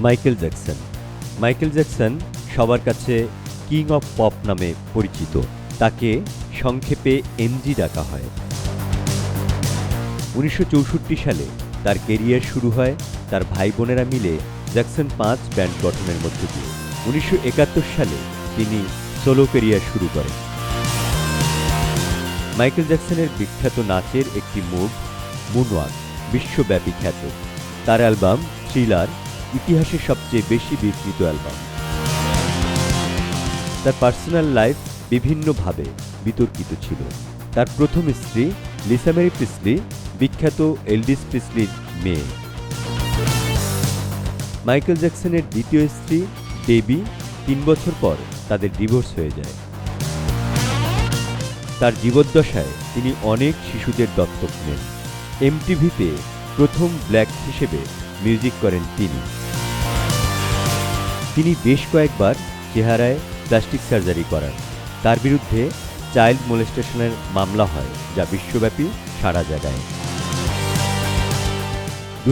Michael Jackson. Michael Jackson সবার কাছে king of pop নামে পরিচিত। তাকে সংক্ষেপে এমজি ডাকা হয়। উনিশশো চৌষট্টি সালে তার কেরিয়ার শুরু হয়, তার ভাই বোনেরা মিলে জ্যাকসন পাঁচ ব্যান্ড গঠনের মধ্য দিয়ে। উনিশশো একাত্তর সালে তিনি সোলো কেরিয়ার শুরু করেন। মাইকেল জ্যাকসনের বিখ্যাত নাচের একটি মুভ, মুনওয়াক, বিশ্বব্যাপী খ্যাত। তার অ্যালবাম থ্রিলার ইতিহাসের সবচেয়ে বেশি বিক্রিত অ্যালবাম। তার পার্সোনাল লাইফ বিভিন্নভাবে বিতর্কিত ছিল। তার প্রথম স্ত্রী লিসামেরি প্রিসলি, বিখ্যাত এলডিস প্রিসলির মেয়ে। মাইকেল জ্যাকসনের দ্বিতীয় স্ত্রী ডেবি তিন বছর পর তাদের ডিভোর্স হয়ে যায়। তার জীবদ্দশায় তিনি অনেক শিশুদের দত্তক নেন। এমটিভিতে প্রথম ব্ল্যাক হিসেবে মিউজিক করেন তিনি। তিনি বেশ কয়েকবার চেহারায় প্লাস্টিক সার্জারি করান। তার বিরুদ্ধে চাইল্ড মোলেস্টেশনের মামলা হয়, যা বিশ্বব্যাপী সারা জায়গায় দু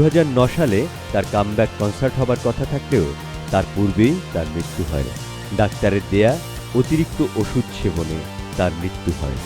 সালে তার কামব্যাক কনসার্ট হবার কথা থাকলেও তার পূর্বেই তার মৃত্যু হয়। ডাক্তারের দেয়া অতিরিক্ত ওষুধ সেবনে তার মৃত্যু হয়।